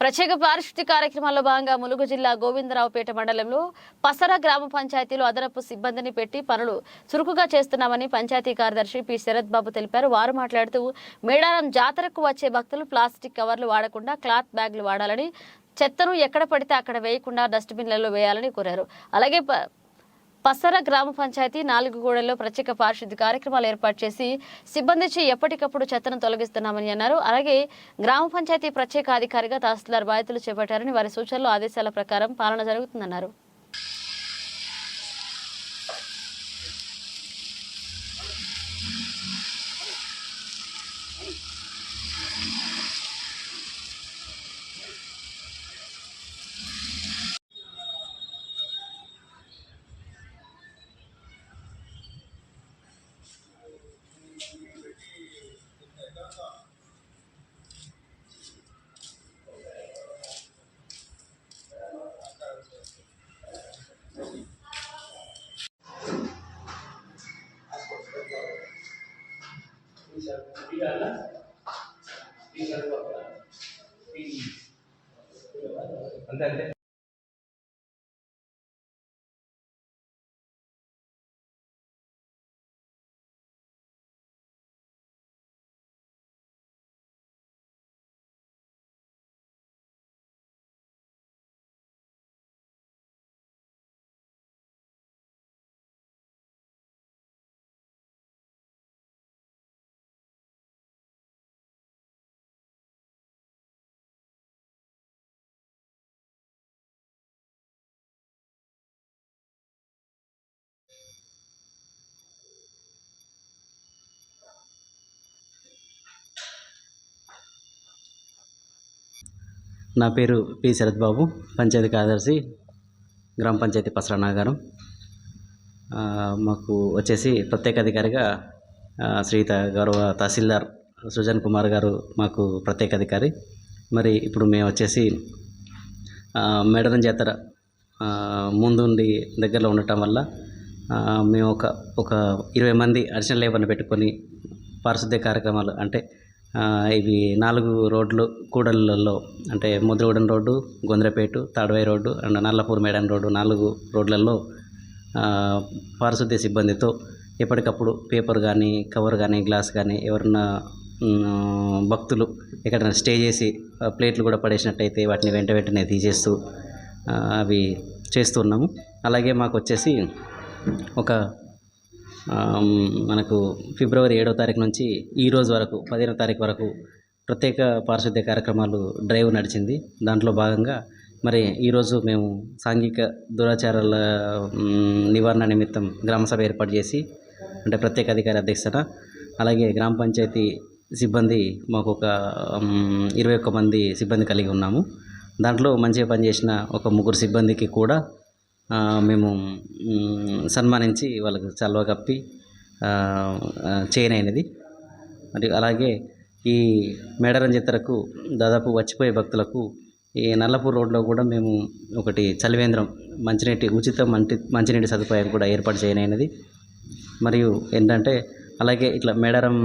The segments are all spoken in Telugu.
ప్రత్యేక పారిశుద్ధ్య కార్యక్రమాల్లో భాగంగా ములుగు జిల్లా గోవిందరావుపేట మండలంలో పసర గ్రామ పంచాయతీలో అదనపు సిబ్బందిని పెట్టి పనులు చురుకుగా చేస్తున్నామని పంచాయతీ కార్యదర్శి పి. శరత్ బాబు తెలిపారు. వారు మాట్లాడుతూ మేడారం జాతరకు వచ్చే భక్తులు ప్లాస్టిక్ కవర్లు వాడకుండా క్లాత్ బ్యాగులు వాడాలని చెత్తను ఎక్కడ పడితే అక్కడ వేయకుండా డస్ట్బిన్లలో వేయాలని కోరారు. అలాగే ప- పసర గ్రామ పంచాయతీ నాలుగు గూడల్లో ప్రత్యేక పారిశుద్ధ్య కార్యక్రమాలు ఏర్పాటు చేసి సిబ్బందించి ఎప్పటికప్పుడు చెత్తను తొలగిస్తున్నామని అన్నారు. అలాగే గ్రామ పంచాయతీ ప్రత్యేక అధికారిగా తహసీల్దార్ బాధ్యతలు చేపట్టారని వారి సూచనలు ఆదేశాల ప్రకారం పాలన జరుగుతుందన్నారు. అంతే అంతే. నా పేరు పి. శరత్ బాబు పంచాయతీ కార్యదర్శి గ్రామ పంచాయతీ పసరా నాగారం. మాకు వచ్చేసి ప్రత్యేక అధికారిగా శ్రీత గౌరవ తహసీల్దార్ సృజన్ కుమార్ గారు మాకు ప్రత్యేక అధికారి. మరి ఇప్పుడు మేము వచ్చేసి ఆ, మేడరం జాతర ముందుండి దగ్గరలో ఉండటం వల్ల మేము ఒక ఒక ఇరవై మంది అడిషనల్ లేబర్ని పెట్టుకొని పారిశుద్ధ్య కార్యక్రమాలు అంటే ఇవి నాలుగు రోడ్లు కూడళ్ళలో అంటే Mudragudem road Gondrapet Tadvai road and Nallapur madam road నాలుగు రోడ్లలో పారిశుద్ధ్య సిబ్బందితో ఎప్పటికప్పుడు పేపర్ కానీ కవర్ కానీ గ్లాస్ కానీ ఎవరన్నా భక్తులు ఎక్కడైనా స్టే చేసి ప్లేట్లు కూడా పడేసినట్టయితే వాటిని వెంట వెంటనే తీసేస్తూ అవి చేస్తున్నాము అలాగే మాకు వచ్చేసి ఒక మనకు ఫిబ్రవరి ఏడవ తారీఖు నుంచి ఈ రోజు వరకు పదిహేనవ తారీఖు వరకు ప్రత్యేక పారిశుద్ధ్య కార్యక్రమాలు డ్రైవ్ నడిచింది. దాంట్లో భాగంగా మరి ఈరోజు మేము సాంఘిక దురాచారాల నివారణ నిమిత్తం గ్రామసభ ఏర్పాటు చేసి అంటే ప్రత్యేక అధికారి అధ్యక్షత అలాగే గ్రామ పంచాయతీ సిబ్బంది మాకు ఒక ఇరవై ఒక్క మంది సిబ్బంది కలిగి ఉన్నాము. దాంట్లో మంచిగా పనిచేసిన ఒక ముగ్గురు సిబ్బందికి కూడా మేము సన్మానించి వాళ్ళకు చల్వ కప్పి చేయనైనది మరియు అలాగే ఈ మేడారం జాతరకు దాదాపు వచ్చిపోయే భక్తులకు ఈ నల్లపూర్ రోడ్లో కూడా మేము ఒకటి చలివేంద్రం మంచినీటి ఉచిత మంటి మంచినీటి సదుపాయం కూడా ఏర్పాటు చేయనైనది మరియు ఏంటంటే అలాగే ఇట్లా మేడారం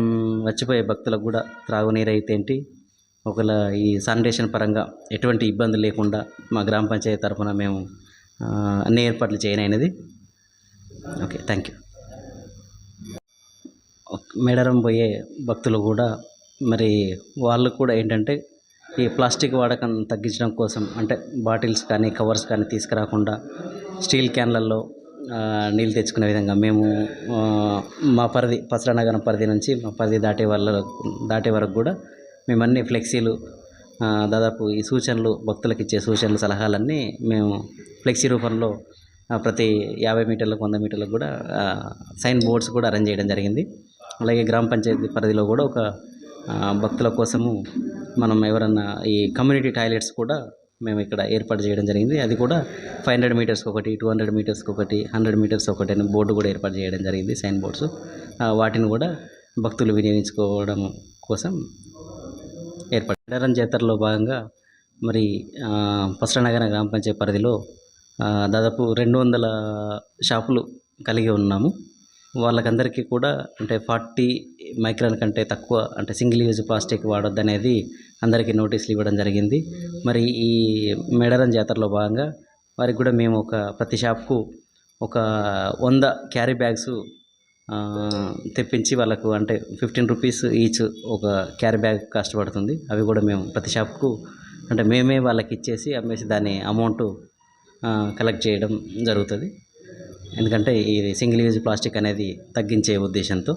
వచ్చిపోయే భక్తులకు కూడా త్రాగునీరు అయితే ఏంటి ఒకవేళ ఈ శానిటేషన్ పరంగా ఎటువంటి ఇబ్బంది లేకుండా మా గ్రామ పంచాయతీ తరఫున మేము అన్ని ఏర్పాట్లు చేయనైనది ఓకే థ్యాంక్ యూ మేడారం పోయే భక్తులు కూడా మరి వాళ్ళు కూడా ఏంటంటే ఈ ప్లాస్టిక్ వాడకం తగ్గించడం కోసం అంటే బాటిల్స్ కానీ కవర్స్ కానీ తీసుకురాకుండా స్టీల్ క్యాన్లలో నీళ్ళు తెచ్చుకునే విధంగా మేము మా పరిధి పసరా నగరం పరిధి నుంచి మా పరిధి దాటే వాళ్ళ దాటే వరకు కూడా మేము అన్ని ఫ్లెక్సీలు దాదాపు ఈ సూచనలు భక్తులకు ఇచ్చే సూచనలు సలహాలన్నీ మేము ఫ్లెక్సీ రూపంలో ప్రతి యాభై మీటర్లకు వంద మీటర్లకు కూడా సైన్ బోర్డ్స్ కూడా అరేంజ్ చేయడం జరిగింది. అలాగే గ్రామ పంచాయతీ పరిధిలో కూడా ఒక భక్తుల కోసము మనం ఎవరన్నా ఈ కమ్యూనిటీ టాయిలెట్స్ కూడా మేము ఇక్కడ ఏర్పాటు చేయడం జరిగింది. అది కూడా ఫైవ్ హండ్రెడ్ మీటర్స్కి ఒకటి టూ హండ్రెడ్ మీటర్స్కి ఒకటి హండ్రెడ్ మీటర్స్ ఒకటి అని బోర్డు కూడా ఏర్పాటు చేయడం జరిగింది సైన్ బోర్డ్స్. వాటిని కూడా భక్తులు వినియోగించుకోవడం కోసం ఏర్పాటు జాతరలో భాగంగా మరి ఆ, పసరనగర గ్రామ పంచాయతీ పరిధిలో దాదాపు రెండు వందల షాపులు కలిగి ఉన్నాము. వాళ్ళకందరికీ కూడా అంటే ఫార్టీ మైక్రాన్ కంటే తక్కువ అంటే సింగిల్ యూజ్ ప్లాస్టిక్ వాడొద్దు అనేది అందరికీ నోటీసులు ఇవ్వడం జరిగింది. మరి ఈ మేడారం జాతరలో భాగంగా వారికి కూడా మేము ఒక ప్రతి షాప్కు ఒక వంద క్యారీ బ్యాగ్స్ తెప్పించి వాళ్ళకు అంటే ఫిఫ్టీన్ రూపీస్ ఈచ్ ఒక క్యారీ బ్యాగ్ కాస్ట్ పడుతుంది. అవి కూడా మేము ప్రతి షాప్కు అంటే మేమే వాళ్ళకి ఇచ్చేసి అమ్మేసి దాని అమౌంట్ కలెక్ట్ చేయడం జరుగుతుంది. ఎందుకంటే ఇది సింగిల్ యూజ్ ప్లాస్టిక్ అనేది తగ్గించే ఉద్దేశంతో.